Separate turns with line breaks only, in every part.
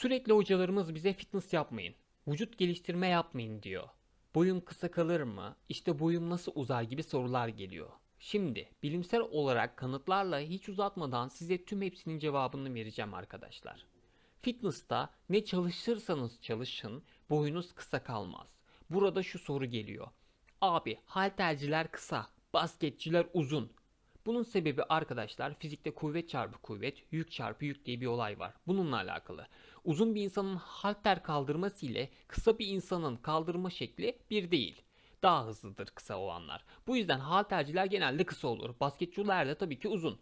Sürekli hocalarımız bize fitness yapmayın, vücut geliştirme yapmayın diyor. Boyum kısa kalır mı? İşte boyum nasıl uzar gibi sorular geliyor. Şimdi bilimsel olarak kanıtlarla hiç uzatmadan size tüm hepsinin cevabını vereceğim arkadaşlar. Fitness'ta ne çalışırsanız çalışın boyunuz kısa kalmaz. Burada şu soru geliyor. Abi halterciler kısa, basketçiler uzun. Bunun sebebi arkadaşlar fizikte kuvvet çarpı kuvvet, yük çarpı yük diye bir olay var. Bununla alakalı. Uzun bir insanın halter kaldırması ile kısa bir insanın kaldırma şekli bir değil. Daha hızlıdır kısa olanlar. Bu yüzden halterciler genelde kısa olur. Basketçiler de tabii ki uzun.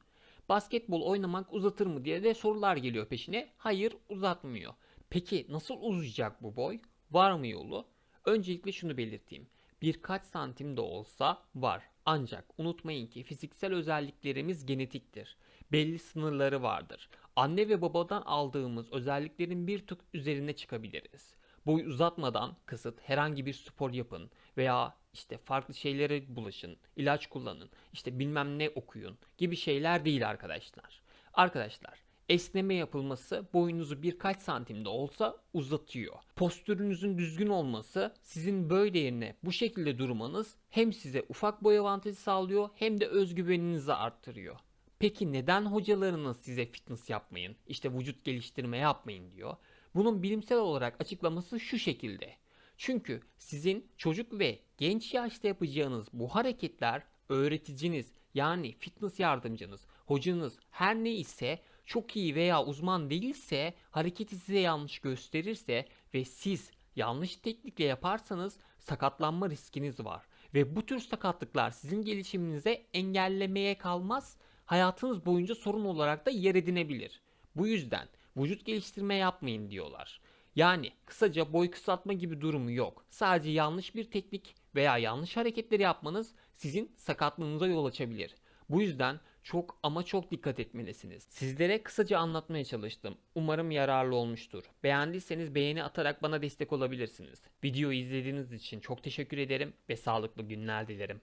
Basketbol oynamak uzatır mı diye de sorular geliyor peşine. Hayır uzatmıyor. Peki nasıl uzayacak bu boy? Var mı yolu? Öncelikle şunu belirteyim. Birkaç santim de olsa var. Ancak unutmayın ki fiziksel özelliklerimiz genetiktir. Belli sınırları vardır. Anne ve babadan aldığımız özelliklerin bir tık üzerine çıkabiliriz. Boy uzatmadan kasıt herhangi bir spor yapın veya işte farklı şeylere bulaşın, ilaç kullanın, işte bilmem ne okuyun gibi şeyler değil arkadaşlar. Arkadaşlar esneme yapılması boyunuzu birkaç santimde olsa uzatıyor. Postürünüzün düzgün olması sizin böyle yerine bu şekilde durmanız hem size ufak boy avantajı sağlıyor hem de özgüveninizi arttırıyor. Peki neden hocalarınız size fitness yapmayın, işte vücut geliştirme yapmayın diyor? Bunun bilimsel olarak açıklaması şu şekilde. Çünkü sizin çocuk ve genç yaşta yapacağınız bu hareketler öğreticiniz yani fitness yardımcınız, hocanız her ne ise çok iyi veya uzman değilse hareketi size yanlış gösterirse ve siz yanlış teknikle yaparsanız sakatlanma riskiniz var. Ve bu tür sakatlıklar sizin gelişiminize engellemeye kalmaz, hayatınız boyunca sorun olarak da yer edinebilir. Bu yüzden vücut geliştirme yapmayın diyorlar. Yani kısaca boy kısaltma gibi durumu yok. Sadece yanlış bir teknik veya yanlış hareketleri yapmanız sizin sakatlığınıza yol açabilir. Bu yüzden çok ama çok dikkat etmelisiniz. Sizlere kısaca anlatmaya çalıştım. Umarım yararlı olmuştur. Beğendiyseniz beğeni atarak bana destek olabilirsiniz. Videoyu izlediğiniz için çok teşekkür ederim ve sağlıklı günler dilerim.